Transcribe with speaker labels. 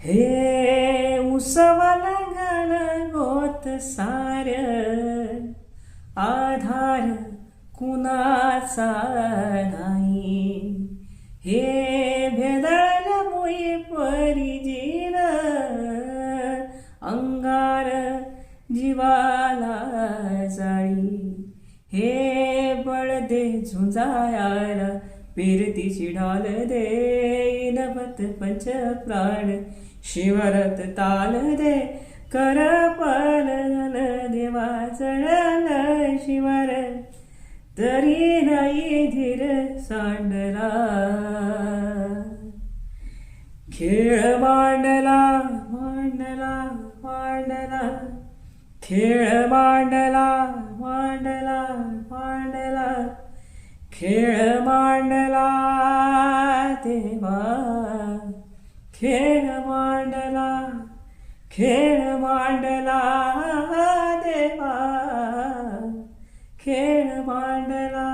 Speaker 1: हे उसवाला घाल गोत सार आधार कुणाचा नाही. हे भेदळल्या मुई परिजीन अंगार जीवाला जाळी. हे बळ दे झुंजायाला पिरतीची ढाल दे नभत पंच प्राण. शिवरत ताल दे कर पालन देवा चढल शिवर. तरी नाही धीर सांडला. खेळ मांडला मांडला मांडला. खेळ मांडला मांडला मांडला. खेळ मांडला खेळ मांडला खेळ मांडला देवा. खेळ मांडला.